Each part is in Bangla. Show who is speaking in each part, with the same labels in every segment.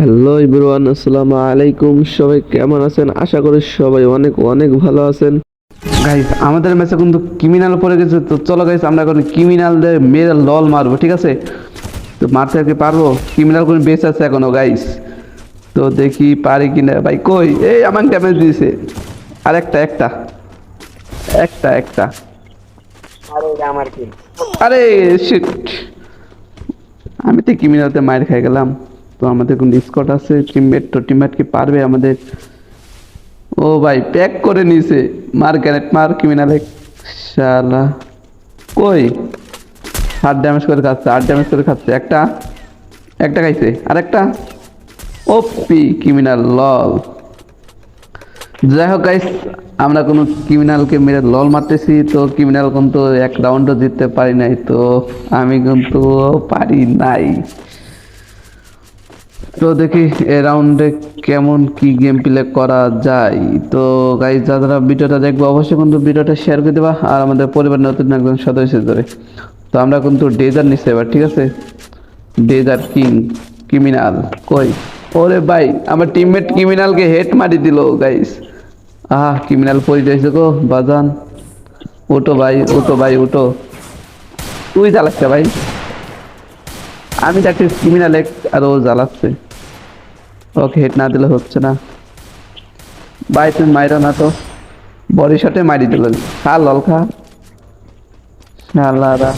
Speaker 1: হ্যালো ইবরান আসসালামু আলাইকুম। সবাই কেমন আছেন? আশা করি সবাই অনেক অনেক ভালো আছেন।
Speaker 2: গাইস আমাদের ম্যাচে কিন্তু ক্রিমিনাল পড়ে গেছে। তো চলো গাইস আমরা এখন ক্রিমিনালদের মেরে লল মারবো, ঠিক আছে? তো মারতে কি পারব? ক্রিমিনাল কোনো বেঁচে আছে এখনও গাইস তো দেখি পারি কিনা। ভাই, কই? এই আমার ড্যামেজ দিয়েছে। আর একটা। একটা একটা। একটা
Speaker 3: আরে কি
Speaker 2: শিট আমি তো ক্রিমিনালতে মার খাই গেলাম। তো আমাদের কোন স্কট আছে টিমমেট তো টিমমেট কি পারবে আমাদের? ও ভাই প্যাক করে নিছে। মার গ্যানেট মার ক্রিমিনাল শালা। কই? হার্ট ড্যামেজ করে খাচ্ছে আট ড্যামেজ করে খাচ্ছে। একটা? একটা খাইছে। আর একটা ওপি ক্রিমিনাল লল যাই হোক গাইস আমরা কোনো ক্রিমিনালকে মেরে লল মারতেছি। তো ক্রিমিনাল কিন্তু এক রাউন্ডও জিততে পারি নাই। তো আমি কিন্তু পারি নাই। তো দেখি এ রাউন্ডে কেমন কি গেম প্লে করা যায়। তো গাইজ যারা ভিডিওটা দেখব অবশ্যই কিন্তু ভিডিওটা শেয়ার করে দেবা আর আমাদের পরিবার নতুন একজন সদস্য ধরে তো আমরা কিন্তু ডেজার নিচ্ছি এবার, ঠিক আছে? ডেজার কিং ক্রিমিনাল কই? ওরে ভাই, আমার টিমমেট ক্রিমিনালকে হেড মারি দিল গাইস আহা ক্রিমিনাল পড়ে যাইছে গো, বাজান। ওটো ভাই ওটো ভাই ওটো তুই চালাচ্ছে ভাই। আমি তাকে ক্রিমিনাল আর ও জ্বালাচ্ছে। ওকে হেড না দিলে হচ্ছে না। ভাই তুমি মাইরো না তো। বডি শটে মারি দিল। খা লল খা। শালারা।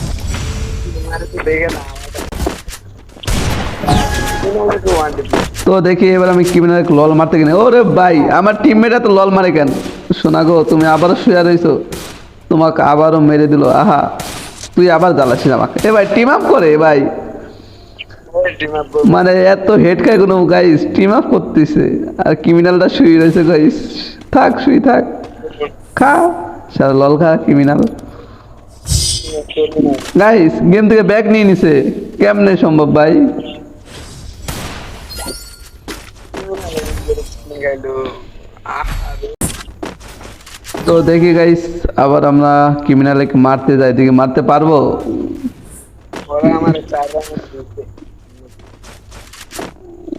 Speaker 3: তো দেখে
Speaker 2: এবার আমি ক্রিমিনাল লল মারতে কিনে ওরে ভাই, আমার টিমমেট তো লল মারে কেন? শোনা গো, তুমি আবারও শুয়ে রয়েছো তোমাকে আবারও মেরে দিল। আহা, তুই আবার জ্বালাচ্ছিস আমাকে। এ ভাই টিম আপ করে ভাই। মানে এত হেড খায় কোনো গাইস টিম আপ করতেছে। আর ক্রিমিনালটা শুয়ে রয়েছে গাইস থাক শুই থাক। খা, সারা লল খা ক্রিমিনাল গাইস গেম থেকে ব্যাগ নিয়ে নিছে। কেমনে সম্ভব ভাই? তো দেখি গাইস আবার আমরা ক্রিমিনালকে মারতে যাই। দেখি মারতে পারব?
Speaker 3: আমার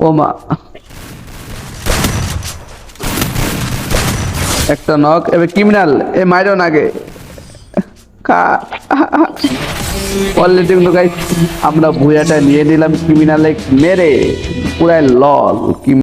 Speaker 2: ও একটা নক এবার ক্রিমিনাল এ মাইরো নাগে কা। অলরেডি কিন্তু গাইস আমরা ভুয়াটা নিয়ে নিলাম ক্রিমিনালে মেরে পুরাই লল